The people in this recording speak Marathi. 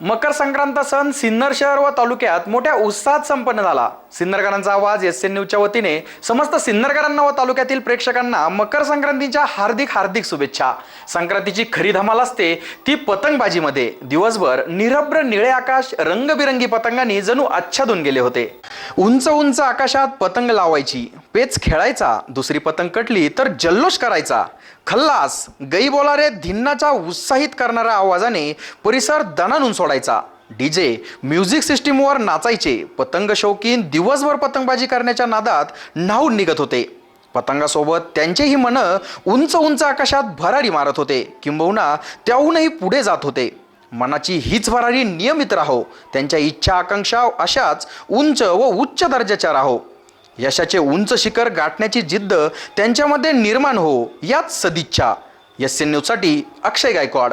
मकर संक्रांत सण सिन्नर शहर व तालुक्यात मोठ्या उत्साहात संपन्न झाला. सिन्नरकरांचा आवाज एस एन न्यूजच्या वतीने समस्त सिन्नरकरांना व तालुक्यातील प्रेक्षकांना मकर संक्रांतीच्या हार्दिक हार्दिक शुभेच्छा. संक्रांतीची खरी धमाल असते ती पतंगबाजीमध्ये. दिवसभर निरभ्र निळे आकाश रंगबिरंगी पतंगांनी जणू आच्छादून गेले होते. उंच उंच आकाशात पतंग लावायची. पेच खेळायचा दुसरी पतंग कटली तर जल्लोष करायचा. खल्लास गई बोलारे धिन्नाच्या उत्साहित करणाऱ्या आवाजाने परिसर दणानून सोडायचा. डीजे म्युझिक सिस्टीमवर नाचायचे. पतंग शौकीन दिवसभर पतंगबाजी करण्याच्या नादात न्हावून निघत होते. पतंगासोबत त्यांचेही मन उंच उंच आकाशात भरारी मारत होते. किंबहुना त्याहूनही पुढे जात होते. मनाची हीच भरारी नियमित राहो. त्यांच्या इच्छा आकांक्षा अशाच उंच व उच्च दर्जाच्या राहो. यशाचे उंच शिखर गाठण्याची जिद्द त्यांच्यामध्ये निर्माण हो याच सदिच्छा. एस एन न्यूजसाठी अक्षय गायकवाड.